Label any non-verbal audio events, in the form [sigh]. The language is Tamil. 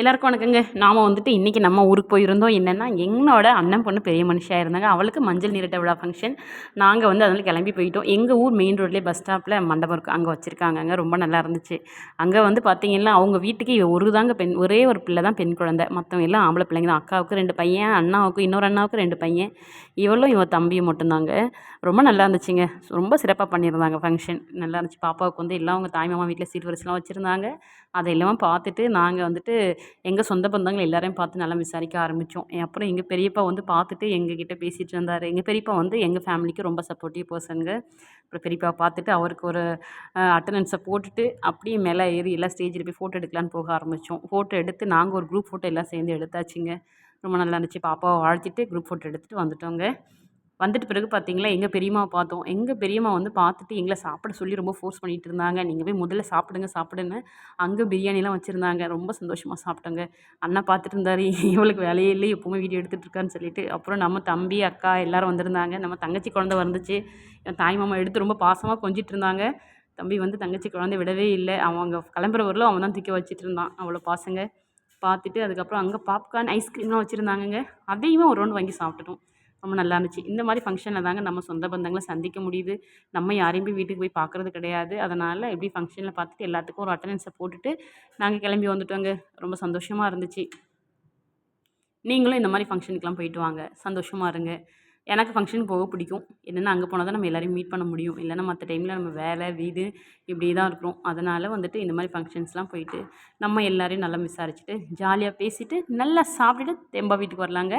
எல்லாருக்கும் வணக்கங்க. நாம் வந்துட்டு இன்றைக்கி நம்ம ஊருக்கு போயிருந்தோம். என்னென்னா என்னோட அண்ணன் பொண்ணு பெரிய மனுஷியாக இருந்தாங்க. அவளுக்கு மஞ்சள் நீரட்ட விழா ஃபங்க்ஷன் நாங்கள் வந்து அதனால் கிளம்பி போயிட்டோம். எங்கள் ஊர் மெயின் ரோட்லேயே பஸ் ஸ்டாப்பில் மண்டபம் இருக்குது அங்கே வச்சுருக்காங்கங்க. ரொம்ப நல்லா இருந்துச்சு. அங்கே வந்து பார்த்திங்கன்னா அவங்க வீட்டுக்கு ஒரு தாங்க பெண் ஒரே ஒரு பிள்ளை தான் பெண் குழந்தை. மற்றவங்க எல்லாம் ஆம்பளை பிள்ளைங்க தான். அக்காவுக்கு ரெண்டு பையன் அண்ணாவுக்கு இன்னொரு அண்ணாவுக்கு ரெண்டு பையன். இவளும் இவன் தம்பியும் மட்டும்தாங்க. ரொம்ப நல்லா இருந்துச்சுங்க. ரொம்ப சிறப்பாக பண்ணியிருந்தாங்க ஃபங்க்ஷன் நல்லா இருந்துச்சு. பாப்பாவுக்கு வந்து எல்லாம் அவங்க தாய் மாமா வீட்டில் சீர் வரிசைலாம் வச்சுருந்தாங்க. அதை எல்லாம் பார்த்துட்டு நாங்கள் வந்துட்டு எங்கள் சொந்த பந்தங்கள் எல்லாரையும் பார்த்து நல்லா விசாரிக்க ஆரம்பித்தோம் அப்புறம் எங்கள் பெரியப்பா வந்து பார்த்துட்டு எங்ககிட்ட பேசிகிட்டு இருந்தார். எங்கள் பெரியப்பா வந்து எங்கள் ஃபேமிலிக்கு ரொம்ப சப்போர்ட்டிவ் பர்சனுங்க அப்புறம் பெரியப்பாவை பார்த்துட்டு அவருக்கு ஒரு அட்டண்டன்ஸை போட்டுட்டு அப்படியே மேலே ஏறி எல்லாம் ஸ்டேஜில் போய் ஃபோட்டோ எடுக்கலான்னு போக ஆரம்பித்தோம் ஃபோட்டோ எடுத்து நாங்கள் ஒரு குரூப் ஃபோட்டோ எல்லாம் சேர்ந்து எடுத்தாச்சுங்க. ரொம்ப நல்லா இருந்துச்சு. பாப்பாவை வாழ்த்திட்டு குரூப் ஃபோட்டோ எடுத்துகிட்டு வந்துட்டோங்க. வந்துட்டு பிறகு பார்த்தீங்களா எங்கள் பெரியம்மா பார்த்தோம். எங்கள் பெரியம்மா வந்து பார்த்துட்டு எங்களை சாப்பிட சொல்லி ரொம்ப ஃபோர்ஸ் பண்ணிகிட்டு இருந்தாங்க. நீங்கள் போய் முதல்ல சாப்பிடுங்க சாப்பிடுன்னு அங்கே பிரியாணிலாம் வச்சுருந்தாங்க. ரொம்ப சந்தோஷமாக சாப்பிட்டோங்க. அண்ணா பார்த்துட்டு இருந்தார் [laughs] இவளுக்கு வேலையே இல்லை எப்போவுமே வீடியோ எடுத்துகிட்டு இருக்கான்னு சொல்லிட்டு. அப்புறம் நம்ம தம்பி அக்கா எல்லோரும் வந்திருந்தாங்க. நம்ம தங்கச்சி குழந்த வந்துச்சு. என் தாய் மாமா எடுத்து ரொம்ப பாசமாக கொஞ்சிட்டு இருந்தாங்க. தம்பி வந்து தங்கச்சி குழந்தை விடவே இல்லை. அவங்க கிளம்புற வரலும் அவன் தான் தூக்கி வச்சுட்டு இருந்தான். அவ்வளோ பாசங்க. பார்த்துட்டு அதுக்கப்புறம் அங்கே பாப்கார்ன் ஐஸ்கிரீம்லாம் வச்சுருந்தாங்கங்க. அதையுமே ஒரு ரவுண்டு வாங்கி சாப்பிட்டுட்டோம். ரொம்ப நல்லா இருந்துச்சு. இந்த மாதிரி ஃபங்க்ஷனில் தாங்க நம்ம சொந்த பந்தங்களை சந்திக்க முடியுது. நம்ம யாரையும் போய் வீட்டுக்கு போய் பார்க்குறது கிடையாது. அதனால் எப்படி ஃபங்க்ஷனில் பார்த்துட்டு எல்லாத்துக்கும் ஒரு அட்டண்டன்ஸை போட்டுட்டு நாங்கள் கிளம்பி வந்துட்டோங்க. ரொம்ப சந்தோஷமாக இருந்துச்சு. நீங்களும் இந்த மாதிரி ஃபங்க்ஷனுக்கெலாம் போயிட்டு வாங்க. சந்தோஷமாக இருங்க. எனக்கு ஃபங்க்ஷன் போக பிடிக்கும். என்னென்னா அங்கே போனால் தான் நம்ம எல்லோரையும் மீட் பண்ண முடியும். இல்லைன்னா மற்ற டைமில் நம்ம வேலை வீடு இப்படி தான் இருக்கிறோம். அதனால் வந்துட்டு இந்த மாதிரி ஃபங்க்ஷன்ஸ்லாம் போயிட்டு நம்ம எல்லோரையும் நல்லா விசாரிச்சுட்டு ஜாலியாக பேசிவிட்டு நல்லா சாப்பிட்டுட்டு தெம்பா வீட்டுக்கு வரலாங்க.